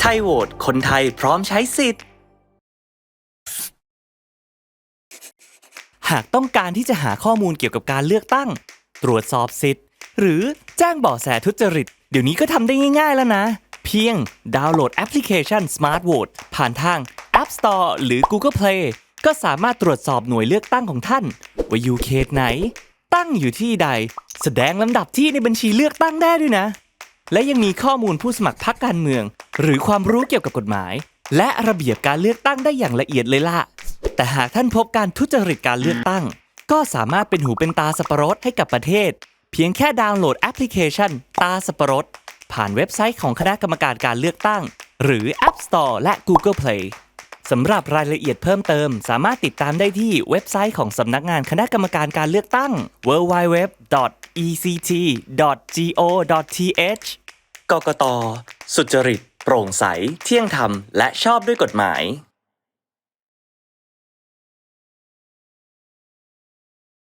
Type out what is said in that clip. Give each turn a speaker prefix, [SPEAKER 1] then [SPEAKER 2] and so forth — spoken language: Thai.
[SPEAKER 1] ไทยโหวตคนไทยพร้อมใช้สิทธิ์ หากต้องการที่จะหาข้อมูลเกี่ยวกับการเลือกตั้ง ตรวจสอบสิทธิ์ หรือแจ้งเบาะแสทุจริต เดี๋ยวนี้ก็ทำได้ง่าย ๆแล้วนะ เพียงดาวน์โหลดแอปพลิเคชัน Smart Vote ผ่านทาง App Store หรือ Google Play ก็สามารถตรวจสอบหน่วยเลือกตั้งของท่าน ว่าอยู่เขตไหน ตั้งอยู่ที่ใด แสดงลำดับที่ในบัญชีเลือกตั้งได้ด้วยนะ และยังมีข้อมูลผู้สมัครพรรคการเมือง หรือความรู้เกี่ยวกับกฎหมาย และระเบียบการเลือกตั้งได้อย่างละเอียดเลยล่ะ แต่หากท่านพบการทุจริตการเลือกตั้ง ก็สามารถเป็นหูเป็นตาสับปะรดให้กับประเทศ เพียงแค่ดาวน์โหลดแอปพลิเคชัน ตาสับปะรด ผ่านเว็บไซต์ของคณะกรรมการการเลือกตั้ง หรือ App Store และ Google Play สำหรับรายละเอียดเพิ่มเติม สามารถติดตามได้ที่เว็บไซต์ของสำนักงานคณะกรรมการการเลือกตั้ง www.ect.go.th กกตสุจริต โปร่งใส เที่ยงธรรม และชอบด้วยกฎหมาย